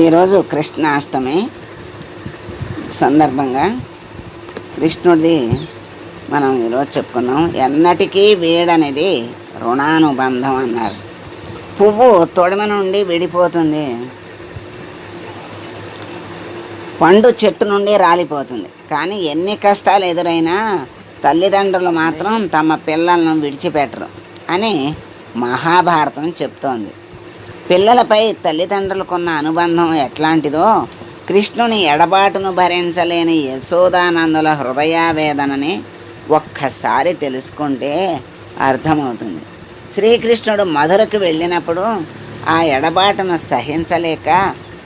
ఈరోజు కృష్ణాష్టమి సందర్భంగా కృష్ణుడిది మనం ఈరోజు చెప్పుకున్నాం. ఎన్నటికీ వేడనేది రుణానుబంధం అన్నారు. పువ్వు తొడిమ నుండి విడిపోతుంది. పండు చెట్టు నుండి రాలిపోతుంది. కానీ ఎన్ని కష్టాలు ఎదురైనా తల్లిదండ్రులు మాత్రం తమ పిల్లలను విడిచిపెట్టరు అని మహాభారతం చెప్తోంది. పిల్లలపై తల్లిదండ్రులకున్న అనుబంధం ఎట్లాంటిదో కృష్ణుని ఎడబాటును భరించలేని యశోదానందుల హృదయావేదనని ఒక్కసారి తెలుసుకుంటే అర్థమవుతుంది. శ్రీకృష్ణుడు మధురకు వెళ్ళినప్పుడు ఆ ఎడబాటును సహించలేక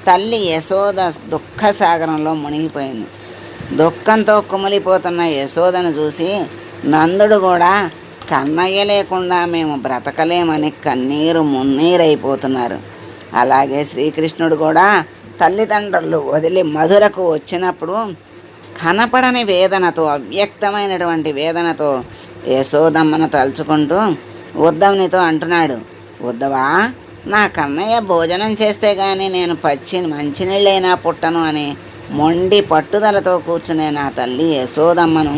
తల్లి యశోద దుఃఖ సాగరంలో మునిగిపోయింది. దుఃఖంతో కుమిలిపోతున్న యశోదను చూసి నందుడు కూడా కన్నయ్య లేకుండా మేము బ్రతకలేమని కన్నీరు మున్నీరైపోతున్నారు. అలాగే శ్రీకృష్ణుడు కూడా తల్లిదండ్రులు వదిలి మధురకు వచ్చినప్పుడు కనపడని వేదనతో అవ్యక్తమైనటువంటి వేదనతో యశోదమ్మను తలుచుకుంటూ ఉద్ధవునితో అంటున్నాడు ఉద్ధవా నా కన్నయ్య భోజనం చేస్తే కానీ నేను పచ్చి మంచినీళ్ళైనా పుట్టను అని మొండి పట్టుదలతో కూర్చునే నా తల్లి యశోదమ్మను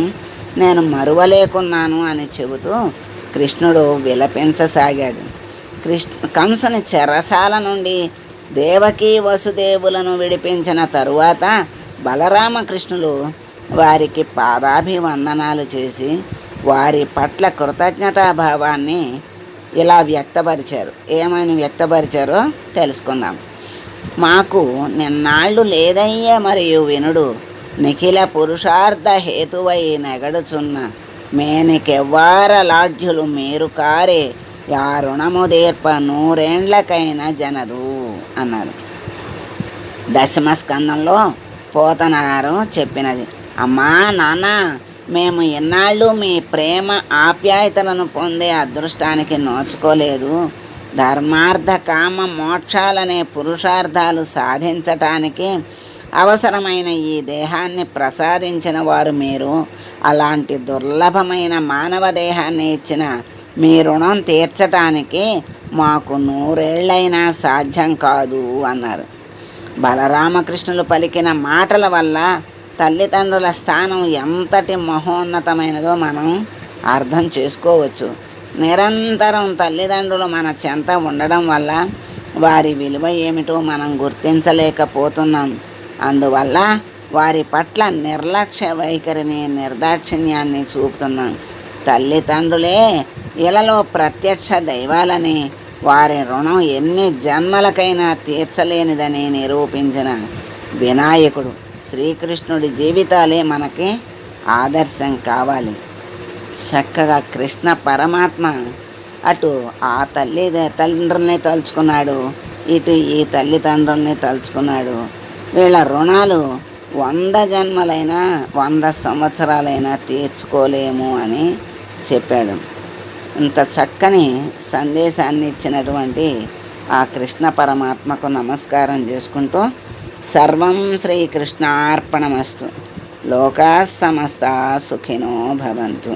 నేను మరువలేకున్నాను అని చెబుతూ కృష్ణుడు విలపించసాగాడు. కృష్ణ కంసుని చెరసాల నుండి దేవకీ వసుదేవులను విడిపించిన తరువాత బలరామకృష్ణులు వారికి పాదాభివందనాలు చేసి వారి పట్ల కృతజ్ఞతాభావాన్ని ఇలా వ్యక్తపరిచారు. ఏమని వ్యక్తపరిచారో తెలుసుకుందాం. మాకు నిన్నాళ్ళు లేదయ్యే మరియు వినుడు నిఖిల పురుషార్థ హేతువై నెగడుచున్న మేనికెవ్వార లాడ్యులు మీరు కారే యా రుణముదీర్ప నూరేండ్లకైనా జనదు అన్నారు దశమ స్కందంలో పోతనగారు చెప్పినది అమ్మా నాన్న మేము ఎన్నాళ్ళు మీ ప్రేమ ఆప్యాయతలను పొందే అదృష్టానికి నోచుకోలేదు. ధర్మార్థ కామ మోక్షాలనే పురుషార్థాలు సాధించటానికి అవసరమైన ఈ దేహాన్ని ప్రసాదించిన వారు మీరు. అలాంటి దుర్లభమైన మానవ దేహాన్ని ఇచ్చిన మీ రుణం తీర్చటానికి మాకు నూరేళ్ళైనా సాధ్యం కాదు అన్నారు. బలరామకృష్ణులు పలికిన మాటల వల్ల తల్లిదండ్రుల స్థానం ఎంతటి మహోన్నతమైనదో మనం అర్థం చేసుకోవచ్చు. నిరంతరం తల్లిదండ్రులు మన చెంత ఉండడం వల్ల వారి విలువ ఏమిటో మనం గుర్తించలేకపోతున్నాం. అందువల్ల వారి పట్ల నిర్లక్ష్య వైఖరిని నిర్దాక్షిణ్యాన్ని చూపుతున్నాం. తల్లిదండ్రులే ఇలలో ప్రత్యక్ష దైవాలని వారి రుణం ఎన్ని జన్మలకైనా తీర్చలేనిదని నిరూపించిన వినాయకుడు శ్రీకృష్ణుడి జీవితాలే మనకి ఆదర్శం కావాలి. చక్కగా కృష్ణ పరమాత్మ అటు ఆ తల్లి తల్లిదండ్రుల్ని తలుచుకున్నాడు ఇటు ఈ తల్లిదండ్రుల్ని తలుచుకున్నాడు. వీళ్ళ రుణాలు వంద జన్మలైనా వంద సంవత్సరాలైనా తీర్చుకోలేము అని చెప్పాడు. ఇంత చక్కని సందేశాన్ని ఇచ్చినటువంటి ఆ కృష్ణ పరమాత్మకు నమస్కారం చేసుకుంటూ సర్వం శ్రీకృష్ణార్పణమస్తు లోకా సమస్త సుఖినో భవంతు.